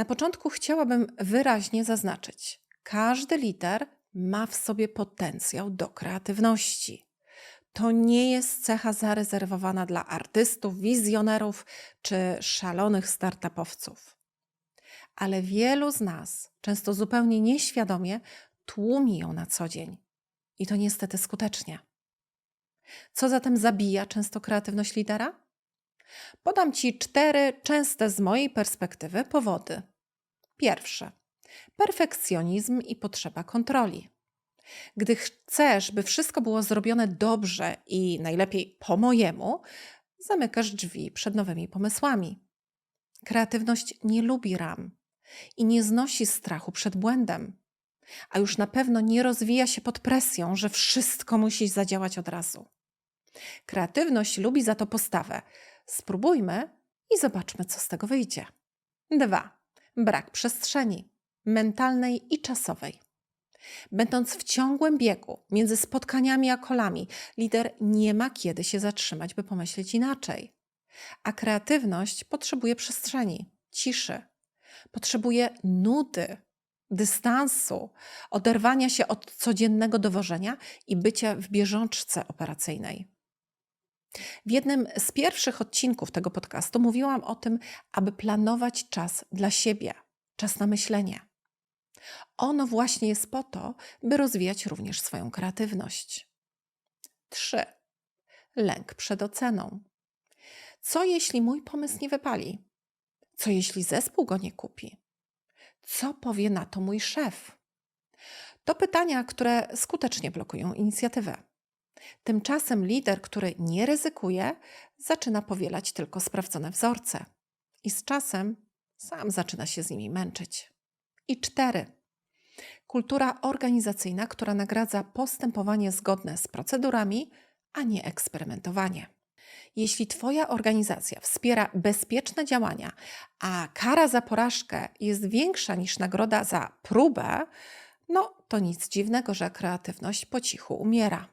Na początku chciałabym wyraźnie zaznaczyć: każdy lider ma w sobie potencjał do kreatywności. To nie jest cecha zarezerwowana dla artystów, wizjonerów czy szalonych startupowców. Ale wielu z nas, często zupełnie nieświadomie, tłumi ją na co dzień. I to niestety skutecznie. Co zatem zabija często kreatywność lidera? Podam Ci cztery częste z mojej perspektywy powody. Pierwsze. Perfekcjonizm i potrzeba kontroli. Gdy chcesz, by wszystko było zrobione dobrze i najlepiej po mojemu, zamykasz drzwi przed nowymi pomysłami. Kreatywność nie lubi ram i nie znosi strachu przed błędem, a już na pewno nie rozwija się pod presją, że wszystko musi zadziałać od razu. Kreatywność lubi za to postawę. Spróbujmy i zobaczmy, co z tego wyjdzie. 2. Brak przestrzeni mentalnej i czasowej. Będąc w ciągłym biegu między spotkaniami a kolami, lider nie ma kiedy się zatrzymać, by pomyśleć inaczej. A kreatywność potrzebuje przestrzeni, ciszy, potrzebuje nudy, dystansu, oderwania się od codziennego dowożenia i bycia w bieżączce operacyjnej. W jednym z pierwszych odcinków tego podcastu mówiłam o tym, aby planować czas dla siebie, czas na myślenie. Ono właśnie jest po to, by rozwijać również swoją kreatywność. 3. Lęk przed oceną. Co jeśli mój pomysł nie wypali? Co jeśli zespół go nie kupi? Co powie na to mój szef? To pytania, które skutecznie blokują inicjatywę. Tymczasem lider, który nie ryzykuje, zaczyna powielać tylko sprawdzone wzorce i z czasem sam zaczyna się z nimi męczyć. I cztery. Kultura organizacyjna, która nagradza postępowanie zgodne z procedurami, a nie eksperymentowanie. Jeśli Twoja organizacja wspiera bezpieczne działania, a kara za porażkę jest większa niż nagroda za próbę, no to nic dziwnego, że kreatywność po cichu umiera.